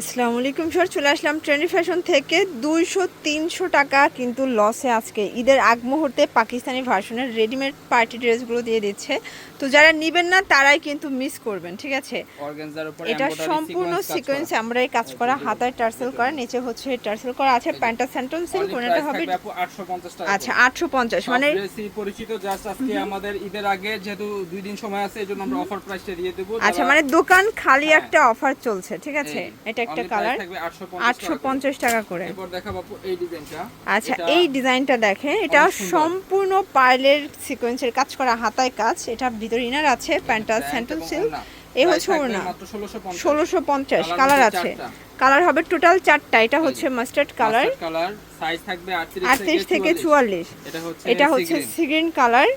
আসসালামু আলাইকুম স্যার চলে আসলাম ট্রেন্ডি ফ্যাশন থেকে। দুইশো তিনশো টাকা কিন্তু লসে আজকে। ঈদের আগ মুহূর্তে পাকিস্তানি ভার্সনের রেডিমেড পার্টি ড্রেসগুলো দিয়ে দিচ্ছে। তো যারা নেবেন না তারাই কিন্তু মিস করবেন ঠিক আছে? এটা সম্পূর্ণ সিকোয়েন্স করা। আমরাই কাজ করা হাতায় টার্সেল করা নিচে হচ্ছে টার্সেল করা আছে প্যান্টটা সেন্টন সিল কোনটা হবে থাকবে আপু 850 টাকা আচ্ছা আটশো পঞ্চাশ মানে মানে পরিচিত জাস্ট আজকে আমাদের ঈদের আগে যেহেতু দুই দিন সময় আছে এজন্য আমরা অফার প্রাইসটা দিয়ে দেব। আচ্ছা মানে দোকান খালি হ্যাঁ। একটা অফার চলছে ঠিক আছে? এটা একটা কালার 850 আটশো পঞ্চাশ টাকা করে। এরপর দেখাবো এই ডিজাইনটা আচ্ছা এই ডিজাইনটা দেখেন এটা সম্পূর্ণ পার্লের সিকোয়েন্সের কাজ করা হাতায় কাজ। এটা ভিতর ইনার আছে প্যান্টা সেন্টন সিল এই হচ্ছে ওড়না। মাত্র 1650 ষোলোশো পঞ্চাশ কালার আছে। কালার হবে টোটাল চারটা। এটা হচ্ছে মাস্টার্ড কালার কালার সাইজ থাকবে 38 আটত্রিশ থেকে চুয়াল্লিশ। এটা হচ্ছে এটা হচ্ছে সিগ্রিন কালার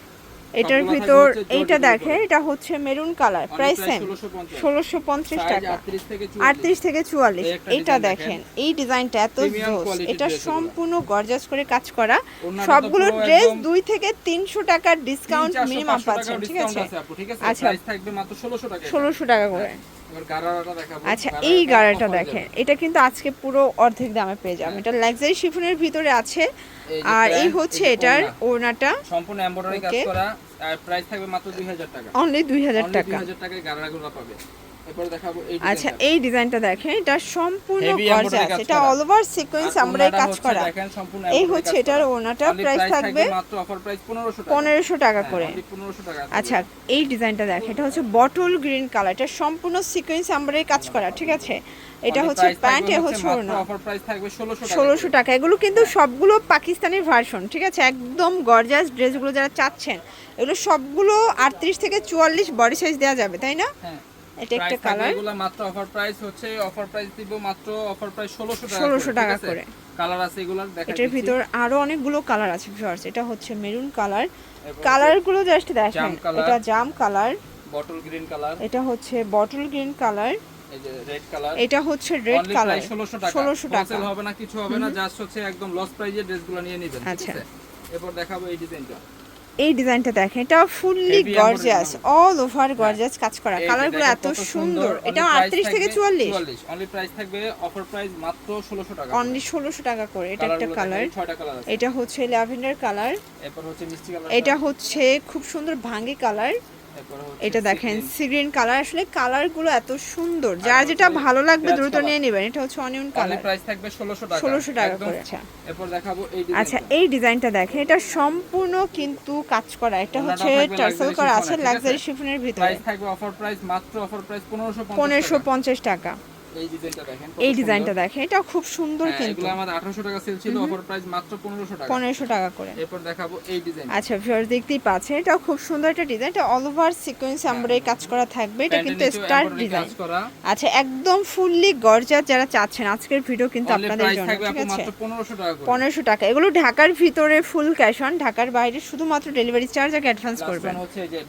এটার ভিতর এইটা দেখে দেখেন এটা হচ্ছে মেরুন কালার প্রাইস সেম ষোলোশো পঞ্চাশ। টাকা। 38 থেকে 44 আটত্রিশ থেকে চুয়াল্লিশ। এইটা এটা দেখেন। এই ডিজাইনটা এত এটা সম্পূর্ণ গর্জাস করে কাজ করা। সবগুলো ড্রেস দুই থেকে তিনশো টাকার ডিসকাউন্ট 300, মিনিমাম পাচ্ছেন ঠিক আছে? ঠিক আছে? আচ্ছা। প্রাইস থাকবে মাত্র 1600 টাকা। এটা। ষোলোশো টাকা করে। আচ্ছা এই গাড়াটা দেখেন এটা কিন্তু আজকে পুরো অর্ধেক দামে পেয়ে যাবেন এটা লাক্সারি শিফনের ভিতরে আছে। আর এই হচ্ছে এটার ওড়না। ওড়নাটা। সম্পূর্ণ এমব্রয়ডারি কাজ করা। আর প্রাইস থাকবে মাত্র 2000 টাকা। অনলি দুই হাজার Only টাকা। 2000 টাকায় গাড়াগুলো পাবে। আচ্ছা। এই ডিজাইনটা দেখেন এটা সম্পূর্ণ গর্জাস এটা অল ওভার সিকোয়েন্স আর আমরাই কাজ করা। এই হচ্ছে এটার Only প্রাইস থাকবে মাত্র অফার প্রাইস 1500 টাকা। হ্যাঁ, করে। 1500 টাকা আচ্ছা এই ডিজাইনটা দেখেন এটা হচ্ছে বটল গ্রিন কালার এটা সম্পূর্ণ সিকোয়েন্স আমরাই কাজ করা ঠিক আছে? এটা হচ্ছে প্যান্ট এ হচ্ছে ওড়না। অফার প্রাইস থাকবে 1600 টাকা ষোলোশো টাকা এগুলো কিন্তু সবগুলো পাকিস্তানি ভার্সন ঠিক আছে? একদম গর্জাস ড্রেসগুলো যারা চাচ্ছেন এগুলো সবগুলো আটত্রিশ থেকে চুয়াল্লিশ বডি সাইজ দেওয়া যাবে তাই না? হ্যাঁ। এটা একটা কালার এগুলো মাত্র অফার প্রাইস হচ্ছে অফার প্রাইস দিব মাত্র অফার প্রাইস 1600 টাকা 1600 টাকা করে। কালার আছে এগুলার দেখা এটার ভিতর আরও অনেকগুলো কালার আছে ভিউয়ার্স এটা হচ্ছে মেরুন কালার কালারগুলো জাস্ট দেখেন এটা জাম কালার বটল গ্রিন কালার এটা হচ্ছে বটল গ্রিন কালার এটা হচ্ছে রেড কালার price 1600 টাকা। 1600 টাকা। হবে না কিছু হবে না জাস্ট হচ্ছে একদম লস প্রাইজে ড্রেসগুলো নিয়ে নেবেন আচ্ছা। এরপর দেখাবো এই ডিজাইনটা এই ডিজাইনটা দেখেন এটা fully gorgeous all over gorgeous কাজ করা। কালারগুলো কালারগুলো এত সুন্দর এটা price 38 থেকে থাকবে 44 44 অনলি প্রাইস থাকবে অফার প্রাইস মাত্র 1600 টাকা। অনলি 1600 টাকা করে এটা একটা কালার এটা হচ্ছে ল্যাভেন্ডার কালার এরপর হচ্ছে মিষ্টি কালার এটা হচ্ছে খুব সুন্দর ভাঙ্গি কালার এটা দেখেন সি গ্রিন কালার আসলে কালারগুলো এত সুন্দর। যার যেটা ভালো লাগবে দ্রুত নিয়ে নেবেন এটা হচ্ছে অনিয়ন কালার প্রাইস থাকবে 1600 টাকা। 1600 টাকা করে আচ্ছা। এরপর দেখাবো এই ডিজাইন আচ্ছা ডিজাইনটা এই ডিজাইনটা দেখেন এটা সম্পূর্ণ কিন্তু কাজ করা। এটা হচ্ছে টার্সেল করা আছে লাক্সারি শিফনের ভিতরে। প্রাইস থাকবে অফার প্রাইস মাত্র অফার প্রাইস 1550 পনেরোশো টাকা। পঞ্চাশ টাকা। এই ডিজাইনটা দেখেন কত এই ডিজাইনটা দেখেন এটা খুব সুন্দর হ্যাঁ, কিন্তু। এগুলো আমাদের 1800 টাকা সেল ছিল অফার প্রাইস মাত্র 1500 টাকা। পনেরোশো টাকা করে। এরপর দেখাবো এই ডিজাইন আচ্ছা ভিউয়ার্স দেখতেই পাচ্ছেন এটা খুব সুন্দর একটা ডিজাইন এটা অল ওভার সিকোয়েন্স আমরা কাজ করা থাকবে এটা কিন্তু স্টার ডিজাইন আচ্ছা একদম ফুললি গর্জাস যারা চাচ্ছেন আজকের ভিডিও কিন্তু আপনাদের জন্য ঠিক আছে? মাত্র 1500 টাকা করে। পনেরোশো টাকা। এগুলো ঢাকার ভিতরে ফুল ক্যাশ অন ঢাকার বাইরে শুধুমাত্র ডেলিভারি চার্জ আগে অ্যাডভান্স করবেন।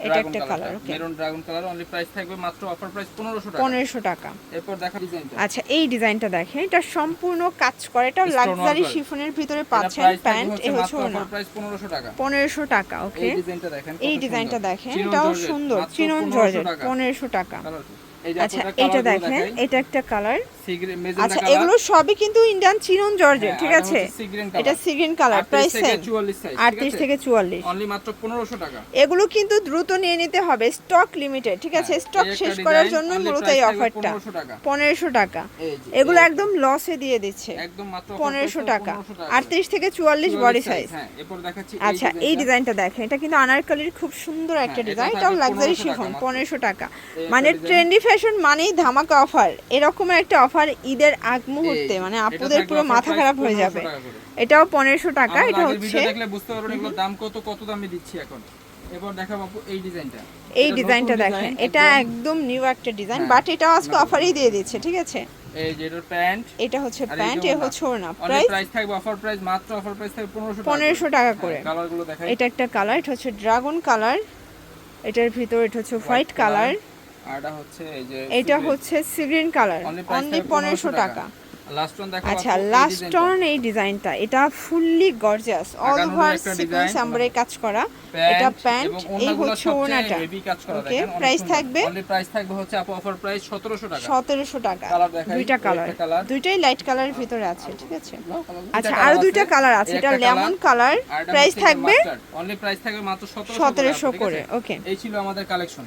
এটা একটা colour okay. Maroon dragon colour only price থাকবে মাত্র অফার প্রাইস 1500 টাকা। পনেরোশো টাকা। এরপর দেখা আচ্ছা এই ডিজাইনটা দেখেন এটা সম্পূর্ণ কাজ করে এটা লাক্সারি. শিফনের ভিতরে পাচ্ছেন প্যান্ট এ হচ্ছে ওনা। প্রাইস 1500 টাকা। পনেরোশো টাকা ওকে এই ডিজাইনটা দেখেন এই ডিজাইনটা দেখেন এটাও সুন্দর চিনন জর্জেট টাকা। পনেরোশো টাকা। আচ্ছা এটা দেখেন এটা একটা কালার আচ্ছা এগুলো সবই কিন্তু ইন্ডিয়ান চিনন জর্জেট হ্যাঁ, ঠিক আছে। এটা সিগ্রিন কালার প্রাইস সেম 44 আটত্রিশ থেকে চুয়াল্লিশ। অনলি মাত্র 1500 টাকা। এগুলো কিন্তু দ্রুত নিয়ে নিতে হবে স্টক লিমিটেড ঠিক আছে? হ্যাঁ, স্টক শেষ করার জন্য মূলত এই অফারটা 1500 টাকা। পনেরোশো টাকা। এগুলো একদম লসে দিয়ে দিচ্ছে। একদম মাত্র পনেরোশো টাকা। 1500 টাকা। আটত্রিশ থেকে চুয়াল্লিশ 44 বডি সাইজ হ্যাঁ, আচ্ছা এই ডিজাইনটা। দেখেন এটা কিন্তু আনারকলির খুব সুন্দর একটা হ্যাঁ, ডিজাইন থাকবে এটাও লাক্সারি 1500 শিফন। পনেরোশো টাকা। মানে ট্রেন্ডি ফ্যাশন মানেই ধামাকা অফার এরকমের একটা অফার ঈদের আগ মুহূর্তে মানে আপুদের পুরো মাথা খারাপ হয়ে যাবে। এটাও পনেরোশো টাকা এটা হচ্ছে দেখলে বুঝতে পারবেন এগুলোর দাম কত কত দামে দিচ্ছি এখন। এবার দেখাবো আপু এই ডিজাইনটা এই ডিজাইনটা দেখেন এটা একদম- নিউ একটা ডিজাইন হ্যাঁ, বাট এটা আজকে অফারই দিয়ে দিচ্ছে ঠিক আছে? এই যে এটার প্যান্ট এটা হচ্ছে প্যান্ট এ হচ্ছে ওড়না। প্রাইস প্রাইস থাকবে অফার প্রাইস মাত্র অফার প্রাইস থাকবে 1500 টাকা 1500 টাকা করে। কালারগুলো দেখাই। এটা একটা কালার এটা হচ্ছে ড্রাগন কালার এটার ভিতর এটা হচ্ছে হোয়াইট কালার এটা হচ্ছে এই যে এটা হচ্ছে সিগ্রিন কালার অনলি পনেরোশো 1500 টাকা। আচ্ছা লাস্ট অন এই ডিজাইনটা এটা fully gorgeous all over sequence design, কাজ করা। এটা প্যান্ট এই হচ্ছে ওনাটা ওকে প্রাইস থাকবে অনলি প্রাইস থাকবে হচ্ছে আপু অফার প্রাইস 1700 টাকা। সতেরোশো টাকা। দুইটা কালার দুইটাই লাইট কালারের ভিতরে আছে ঠিক আছে? আচ্ছা আরও দুইটা কালার আছে এটা লেমন কালার প্রাইস থাকবে অনলি প্রাইস থাকবে মাত্র 1700 সতেরোশো ঠিক করে ওকে এই ছিল আমাদের কালেকশন